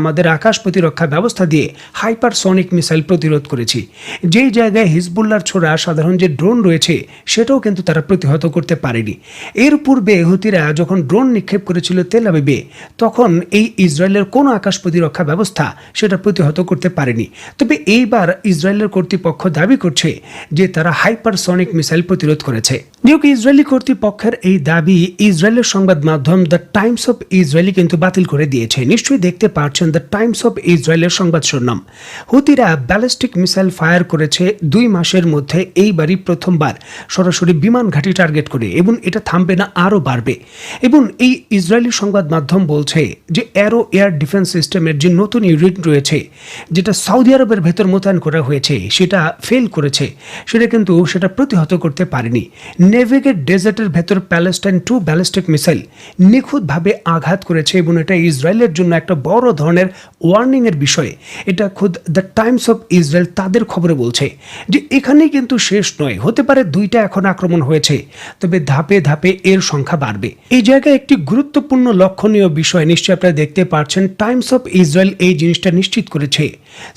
আমাদের আকাশ প্রতিরক্ষা ব্যবস্থা দিয়ে হাইপারসনিক মিসাইল প্রতিরোধ করেছি। যেই জায়গায় হিজবুল্লার ছোড়া সাধারণ যে ড্রোন রয়েছে, সেটাও কিন্তু তারা প্রতিহত করতে পারেনি। এর পূর্বে হুতিরা যখন ড্রোন নিক্ষেপ করেছিল তেল আবিবে, তখন এই ইসরায়েলের কোনো আকাশ প্রতিরক্ষা ব্যবস্থা সেটা প্রতিহত করতে পারেনি। তবে এইবার ইসরায়েলের কর্তৃপক্ষ দাবি করছে যে তারা হাইপারসনিক মিসাইল প্রতিরোধ করেছে। যেহেতু ইসরায়েলি কর্তৃপক্ষের এই দাবি ইসরায়েলের সংবাদ মাধ্যম দ্য টাইমস অফ ইসরায়েলি কিন্তু বাতিল করে দিয়েছে। নিশ্চয়ই দেখতে পাচ্ছেন দ্য টাইমস অফ ইসরায়েলের সংবাদ শুনলাম হুতিরা ব্যালিস্টিক মিসাইল ফায়ার করেছে দুই মাসের মধ্যে এইবারই প্রথমবার। সরাসরি বিমান ঘাঁটি টার্গেট করে এবং এটা থামবে না, আরও বাড়বে। এবং এই ইসরায়েলি সংবাদ মাধ্যম বলছে যে অ্যারো এয়ার ডিফেন্স সিস্টেমের যে নতুন ইউনিট রয়েছে, যেটা সৌদি আরবের ভেতর মোতায়েন করা হয়েছে, সেটা ফেল করেছে। সেটা কিন্তু সেটা প্রতিহত করতে পারেনি। নেভিগেট ডেজার্টের ভেতর প্যালেস্টাইন টু ব্যালিস্টিক মিসাইল নিখুঁতভাবে আঘাত করেছে এবং এটা ইসরায়েলের জন্য একটা বড় ধরনের ওয়ার্নিং এর বিষয়ে। এটা খুদ দ্য টাইমস অফ ইসরায়েল তাদের খবরে বলছে যে এখানে কিন্তু শেষ নয়, হতে পারে দুইটা এখন আক্রমণ হয়েছে, তবে ধাপে ধাপে এর সংখ্যা বাড়বে। এই জায়গায় একটি গুরুত্বপূর্ণ লক্ষণীয় বিষয় নিশ্চয়ই আপনারা দেখতে পাচ্ছেন টাইমস অফ ইসরায়েল এই জিনিসটা নিশ্চিত করেছে।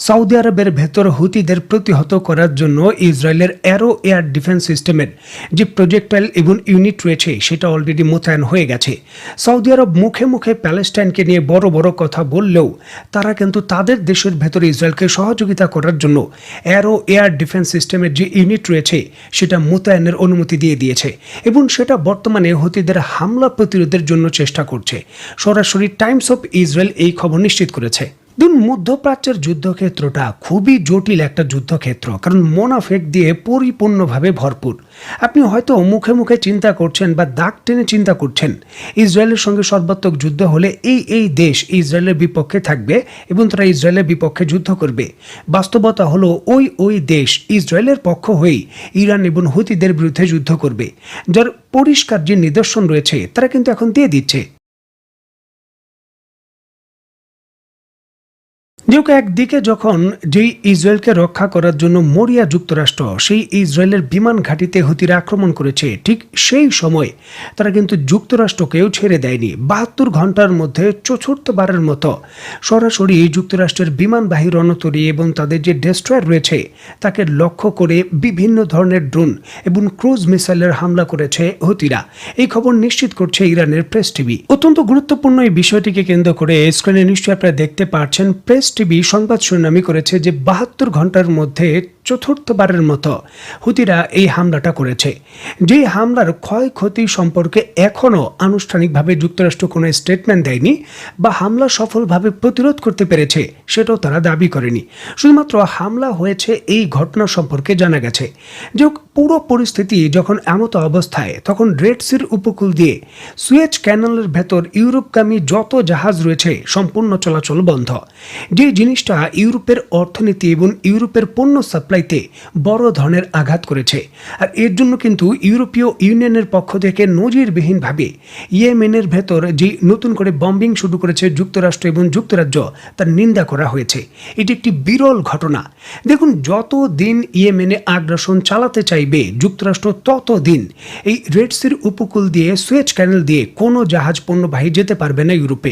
সৌদি আরবের ভেতর হুতিদের প্রতিহত করার জন্য ইসরায়েলের অ্যারো এয়ার ডিফেন্স সিস্টেমের যে প্রজেক্টাইল এবং ইউনিট রয়েছে, সেটা অলরেডি মোতায়েন হয়ে গেছে। সৌদি আরব মুখে মুখে প্যালেস্টাইনকে নিয়ে বড় বড় কথা বললেও তারা কিন্তু তাদের দেশের ভেতরে ইসরায়েলকে সহযোগিতা করার জন্য অ্যারো এয়ার ডিফেন্স সিস্টেমের যে ইউনিট রয়েছে, সেটা মোতায়েনের অনুমতি দিয়ে দিয়েছে এবং সেটা বর্তমানে হুতিদের হামলা প্রতিরোধের জন্য চেষ্টা করছে। সরাসরি টাইমস অফ ইসরায়েল এই খবর নিশ্চিত করেছে। দেখুন, মধ্যপ্রাচ্যের যুদ্ধক্ষেত্রটা খুবই জটিল একটা যুদ্ধক্ষেত্র, কারণ মোনাফেক দিয়ে পরিপূর্ণভাবে ভরপুর। আপনি হয়তো মুখে মুখে চিন্তা করছেন বা দাগ টেনে চিন্তা করছেন, ইসরায়েলের সঙ্গে সর্বাত্মক যুদ্ধ হলে এই এই দেশ ইসরায়েলের বিপক্ষে থাকবে এবং তারা ইসরায়েলের বিপক্ষে যুদ্ধ করবে। বাস্তবতা হলো ওই ওই দেশ ইসরায়েলের পক্ষ হয়েই ইরান এবং হুতিদের বিরুদ্ধে যুদ্ধ করবে। যার পরিষ্কার যে নিদর্শন রয়েছে, তারা কিন্তু এখন দিয়ে দিচ্ছে। যেহেতু একদিকে যখন যেই ইসরায়েলকে রক্ষা করার জন্য মরিয়া যুক্তরাষ্ট্র সেই ইসরায়েলের বিমান ঘাঁটিতে হুতিরা আক্রমণ করেছে, ঠিক সেই সময় তারা কিন্তু যুক্তরাষ্ট্রকেও ছেড়ে দেয়নি। বাহাত্তর ঘণ্টার মধ্যে চতুর্থবারের মতো সরাসরি যুক্তরাষ্ট্রের বিমানবাহী রণতরী এবং তাদের যে ডেস্ট্রয়ার রয়েছে, তাকে লক্ষ্য করে বিভিন্ন ধরনের ড্রোন এবং ক্রুজ মিসাইলের হামলা করেছে হুতিরা। এই খবর নিশ্চিত করছে ইরানের প্রেস টিভি। অত্যন্ত গুরুত্বপূর্ণ এই বিষয়টিকে কেন্দ্র করে স্ক্রিনে নিশ্চয়ই আপনারা দেখতে পাচ্ছেন প্রেস টিভি সংবাদ সুনামি করেছে যে বাহাত্তর ঘণ্টার মধ্যে চতুর্থবারের মতো হুতিরা এই হামলাটা করেছে। যে হামলার ক্ষয়ক্ষতি সম্পর্কে এখনও আনুষ্ঠানিকভাবে যুক্তরাষ্ট্র কোনো স্টেটমেন্ট দেয়নি বা হামলা সফলভাবে প্রতিরোধ করতে পেরেছে সেটাও তারা দাবি করেনি। শুধুমাত্র হামলা হয়েছে এই ঘটনা সম্পর্কে জানা গেছে। যে পুরো পরিস্থিতি যখন এমতো অবস্থায়, তখন রেড সির উপকূল দিয়ে সুয়েজ ক্যানেলের ভেতর ইউরোপগামী যত জাহাজ রয়েছে, সম্পূর্ণ চলাচল বন্ধ। যে জিনিসটা ইউরোপের অর্থনীতি এবং ইউরোপের পণ্য সাপ্লাইতে বড় ধরনের আঘাত করেছে। আর এর জন্য কিন্তু ইউরোপীয় ইউনিয়নের পক্ষ থেকে নজিরবিহীনভাবে ইয়েমেনের ভেতর যে নতুন করে বম্বিং শুরু করেছে যুক্তরাষ্ট্র এবং যুক্তরাজ্য, তার নিন্দা করা হয়েছে। এটি একটি বিরল ঘটনা। দেখুন যত দিন ইয়েমেনে আগ্রাসন চালাতে চাইবে, যুক্তরাষ্ট্র তত দিন এই রেড সির উপকূল দিয়ে সুয়েজ ক্যানেল দিয়ে কোনো জাহাজ পণ্যবাহী যেতে পারবে না ইউরোপে,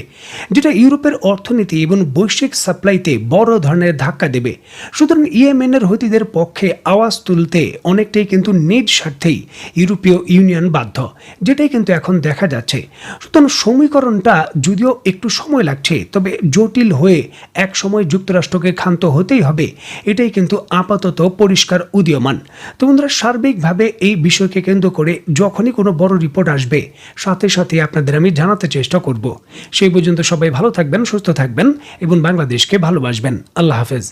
যেটা ইউরোপের অর্থনীতি এবং বৈশ্বিক সাপ্লাইতে বড় ধরনের ধাক্কা দেবে। সুতরাং ইয়েমেনের হতিদের পক্ষে আওয়াজ তুলতে অনেকটাই কিন্তু নিজ স্বার্থেই ইউরোপীয় ইউনিয়ন বাধ্য, যেটাই কিন্তু এখন দেখা যাচ্ছে। সুতরাং সমীকরণটা যদিও একটু সময় লাগছে, তবে জটিল হয়ে এক সময় যুক্তরাষ্ট্রকে ক্ষান্ত হতেই হবে, এটাই কিন্তু আপাতত পরিষ্কার উদীয়মান। তো বন্ধুরা, সার্বিকভাবে এই বিষয়কে কেন্দ্র করে যখনই কোনো বড় রিপোর্ট আসবে, সাথে সাথে আপনাদের আমি জানাতে চেষ্টা করব। সেই পর্যন্ত সবাই ভালো থাকবেন, সুস্থ থাকবেন এবং বাংলাদেশকে ভালোবাসবেন। আল্লাহ হাফেজ।